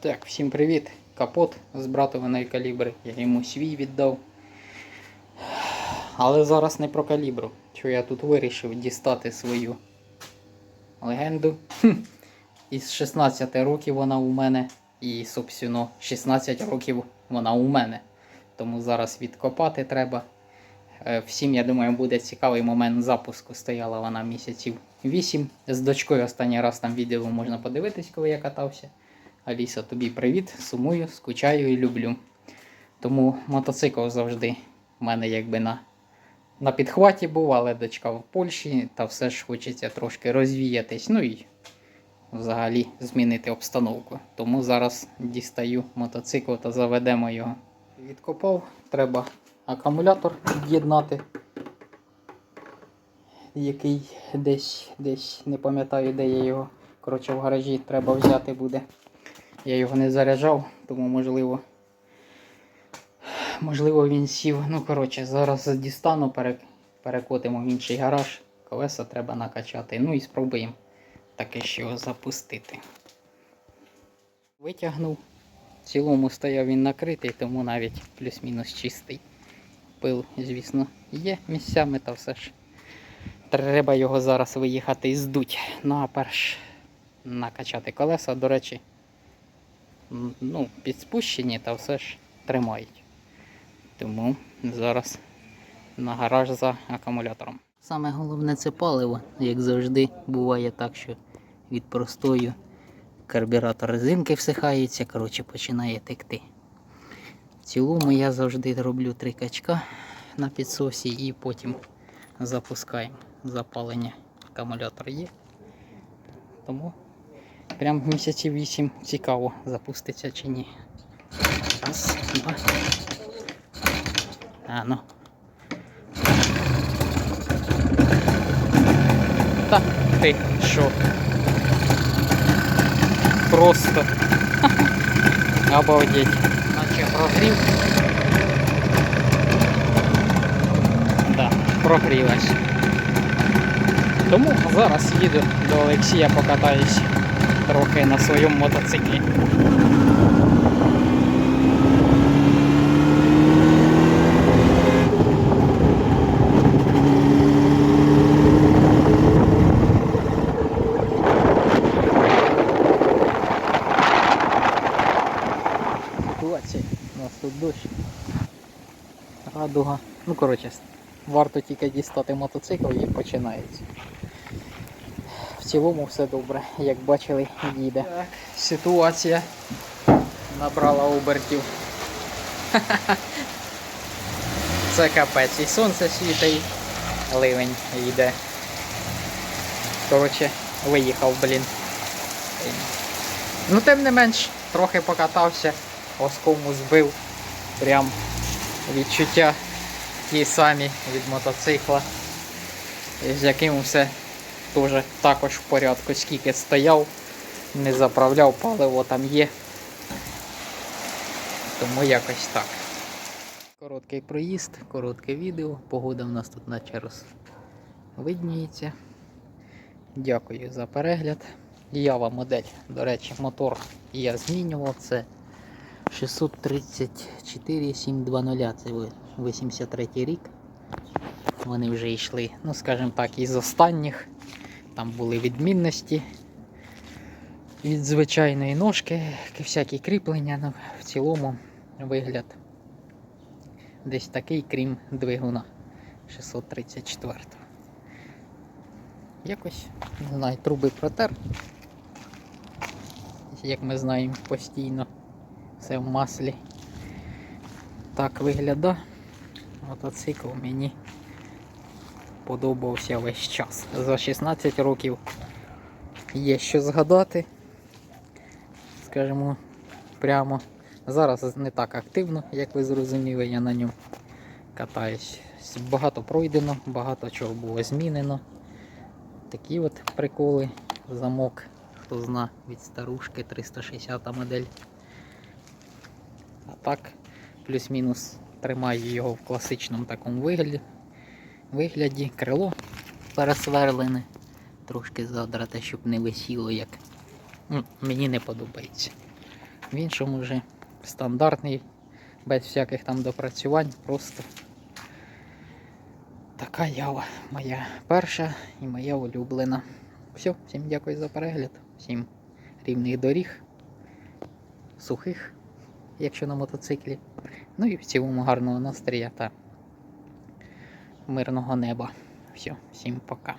Так, всім привіт. Капот з братовиною калібри. Я йому свій віддав. Але зараз не про калібру. Що я тут вирішив дістати свою легенду. Хм. Із 16 років вона у мене. І, собственно, 16 років вона у мене. Тому зараз відкопати треба. Е, Всім, я думаю, буде цікавий момент запуску. Стояла вона місяців 8. З дочкою останній раз там відео можна подивитись, коли я катався. Аліса, тобі привіт, сумую, скучаю і люблю. Тому мотоцикл завжди в мене якби на, на підхваті був, але дочка в Польщі, та все ж хочеться трошки розвіятись. Ну і взагалі змінити обстановку. Тому зараз дістаю мотоцикл та заведемо його. Відкопав, треба акумулятор під'єднати, який десь, десь не пам'ятаю, де я його. Коротше, в гаражі треба взяти буде. Я його не заряджав, тому можливо. Можливо, він сів. Ну, коротше, зараз дістану, пере- перекотимо в інший гараж. Колеса треба накачати. Ну і спробуємо таке ще його запустити. Витягнув. В цілому стояв він накритий, тому навіть плюс-мінус чистий. Пил, звісно, є місцями, та все ж. Треба його зараз виїхати і здуть. Ну а перш накачати колеса, до речі, ну, підспущені та все ж тримають. Тому зараз на гараж за акумулятором. Саме головне це паливо. Як завжди, буває так, що від простою карбюратор резинки всихається, коротше, починає текти. В цілому я завжди роблю три качка на підсосі і потім запускаємо запалення. Акумулятор є. Тому прям місяців 8 цікаво запуститься чи ні. Раз, два. А, ну. Та ти що? Просто. Обалдеть. Наче прогрів. Да, прогрілась. Тому зараз їду до Олексія покатаюсь Трохи на своєму мотоциклі. Ситуація. У нас тут дощ. Радуга. Ну, коротше, варто тільки дістати мотоцикл і починається. Цілому все добре, як бачили, їде. Так, ситуація набрала обертів. Це капець. І сонце світить, ливень йде. Коротше, виїхав, блін. Ну, тим не менш, трохи покатався, оскому збив. Прям відчуття ті самі від мотоцикла, з яким все теж також в порядку, скільки стояв, не заправляв, паливо там є. Тому якось так. Короткий проїзд, коротке відео. Погода в нас тут наче роз видніється. Дякую за перегляд. Ява модель, до речі, мотор я змінював. Це 634 720, це ви- 83 рік. Вони вже йшли, ну скажімо так, із останніх. Там були відмінності від звичайної ножки, всякі кріплення, ну, в цілому вигляд десь такий, крім двигуна 634. Якось, не знаю, труби протер. Як ми знаємо, постійно все в маслі. Так виглядає. Мотоцикл мені подобався весь час. За 16 років є що згадати. Скажімо, прямо. Зараз не так активно, як ви зрозуміли, я на ньому катаюсь. Багато пройдено, багато чого було змінено. Такі от приколи. Замок, хто зна, від старушки 360 модель. А так, плюс-мінус тримаю його в класичному такому вигляді. Вигляді. Крило пересверлене, трошки задрате, щоб не висіло як. Ну, мені не подобається. В іншому вже стандартний, без всяких там допрацювань, просто така ява моя перша і моя улюблена. Все, всім дякую за перегляд, всім рівних доріг, сухих, якщо на мотоциклі. Ну і в цілому гарного настрія та мирного неба. Все, всім пока.